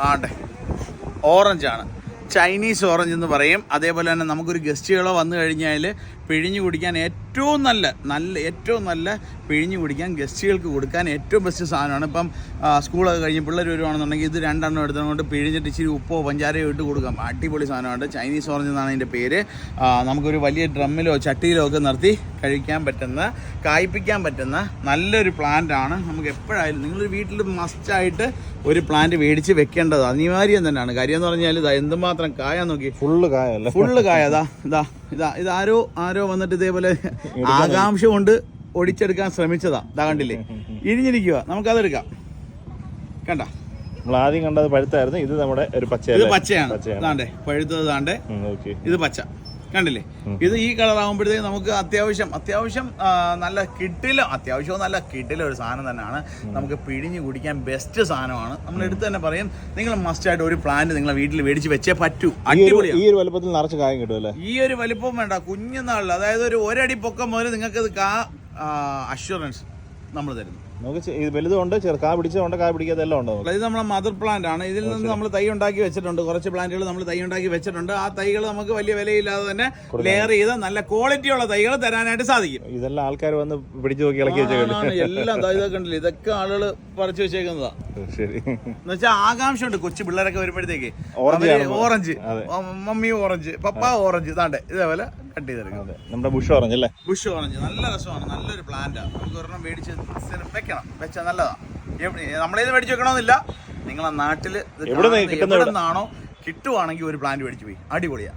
ആട്ടെ ഓറഞ്ചാണ്. Chinese orange എന്ന് പറയും. അതേപോലെ തന്നെ നമുക്കൊരു ഗസ്റ്റുകളോ വന്നു കഴിഞ്ഞാൽ പിഴിഞ്ഞു കുടിക്കാൻ ഏറ്റവും നല്ല നല്ല ഏറ്റവും നല്ല പിഴിഞ്ഞു കുടിക്കാൻ ഗസ്റ്റുകൾക്ക് കൊടുക്കാൻ ഏറ്റവും ബെസ്റ്റ് സാധനമാണ്. ഇപ്പം സ്കൂളൊക്കെ കഴിഞ്ഞ് പിള്ളേർ വരുവാണെന്നുണ്ടെങ്കിൽ ഇത് രണ്ടെണ്ണം എടുത്തുകൊണ്ട് പിഴിഞ്ഞിട്ട് ഇച്ചിരി ഉപ്പോ പഞ്ചാരയോ ഇട്ട് കൊടുക്കാം. അടിപൊളി സാധനമാണ്. ചൈനീസ് ഓറഞ്ച് എന്നാണ് അതിന്റെ പേര്. നമുക്കൊരു വലിയ ഡ്രമ്മിലോ ചട്ടിയിലോ ഒക്കെ നിർത്തി കഴിക്കാൻ പറ്റുന്ന കായ്പ്പിക്കാൻ പറ്റുന്ന നല്ലൊരു പ്ലാന്റാണ് ആണ്. നമുക്ക് എപ്പോഴായാലും നിങ്ങൾ വീട്ടിൽ മസ്റ്റായിട്ട് ഒരു പ്ലാന്റ് മേടിച്ച് വെക്കേണ്ടത് അനിവാര്യം തന്നെയാണ്. കാര്യം എന്ന് പറഞ്ഞാൽ ഇതാ എന്തുമാത്രം കായ നോക്കി. ഫുള്ള് കായ ഫുള്ള് കായ. ഇതാ ഇതാ ഇതാ ഇതാരോ ആരോ വന്നിട്ട് ഇതേപോലെ ആകാംക്ഷ കൊണ്ട് ഒടിച്ചെടുക്കാൻ ശ്രമിച്ചതാ. ഇതാ കണ്ടില്ലേ? ഇരിഞ്ഞിരിക്കുക നമുക്കതെടുക്കാം. കണ്ട? നമ്മൾ ആദ്യം കണ്ടത് പഴുത്തായിരുന്നു. ഇത് നമ്മുടെ ഒരു ഇത് പച്ചയാണ്. പഴുത്തത് താണ്ടേ ഇത് പച്ച. കണ്ടില്ലേ? ഇത് ഈ കളർ ആകുമ്പോഴത്തേക്ക് നമുക്ക് അത്യാവശ്യം അത്യാവശ്യം നല്ല കിട്ടില്ല അത്യാവശ്യം നല്ല കിട്ടില്ല ഒരു സാധനം തന്നെയാണ്. നമുക്ക് പിഴിഞ്ഞ് കുടിക്കാൻ ബെസ്റ്റ് സാധനമാണ്. നമ്മൾ എടുത്ത് തന്നെ പറയും നിങ്ങൾ മസ്റ്റ് ആയിട്ട് ഒരു പ്ലാന്റ് നിങ്ങളെ വീട്ടിൽ മേടിച്ച് വെച്ചേ പറ്റൂ. അടിപൊളി അടിപൊളിയാണ്. ഈ ഒരു വലുപ്പത്തിൽ നിറച്ച് കായം കിട്ടും ഈ ഒരു വലിപ്പം വേണ്ട കുഞ്ഞുനാളിൽ അതായത് ഒരു ഒരടി പൊക്കം മുതൽ നിങ്ങൾക്ക് ഇത് കാ അഷുറൻസ് നമ്മൾ തരുന്നു. നമുക്ക് വലുതുണ്ട് കാ പിടിച്ചതുണ്ട് കാ പിടിക്കാത്ത എല്ലാം ഉണ്ട് ഇത് നമ്മളെ മദർ പ്ലാന്റ് ആണ്. ഇതിൽ നിന്ന് നമ്മൾ തൈ ഉണ്ടാക്കി വെച്ചിട്ടുണ്ട്. കുറച്ച് പ്ലാന്റുകൾ നമ്മൾ തൈ ഉണ്ടാക്കി വെച്ചിട്ടുണ്ട്. ആ തൈകൾ നമുക്ക് വലിയ വിലയില്ലാതെ തന്നെ ലെയർ ചെയ്ത് നല്ല ക്വാളിറ്റിയുള്ള തൈകൾ തരാനായിട്ട് സാധിക്കും. ഇതെല്ലാം ആൾക്കാർ വന്ന് പിടിച്ചു നോക്കി ഇളക്കി വെച്ചേക്കുന്നു എല്ലാം ഇതൊക്കെ ഉണ്ടല്ലോ. ഇതൊക്കെ ആളുകൾ പറിച്ചു വെച്ചേക്കുന്നതാ. ശരി. എന്ന് വെച്ചാൽ ആകാംക്ഷയുണ്ട് കൊച്ചു പിള്ളേരൊക്കെ വരുമ്പോഴത്തേക്ക്. Orange orange. Mummy orange papa orange ഇതാണ്ട്. ഇതേപോലെ കട്ട് ചെയ്തെടുക്കും നമ്മുടെ ബുഷ് ഓറഞ്ച് അല്ലേ? ബുഷ് ഓറഞ്ച് നല്ല രസമാണ് നല്ലൊരു പ്ലാന്റാണ് നമുക്ക് ഒരെണ്ണം മേടിച്ച് വെക്കണം വെച്ചാൽ നല്ലതാ. എവിടെ- നമ്മളേത് മേടിച്ച് വെക്കണമെന്നില്ല നിങ്ങളെ നാട്ടിൽ എവിടുന്ന് എവിടെ നിന്നാണോ കിട്ടുവാണെങ്കിൽ ഒരു പ്ലാന്റ് മേടിച്ച് പോയി. അടിപൊളിയാ.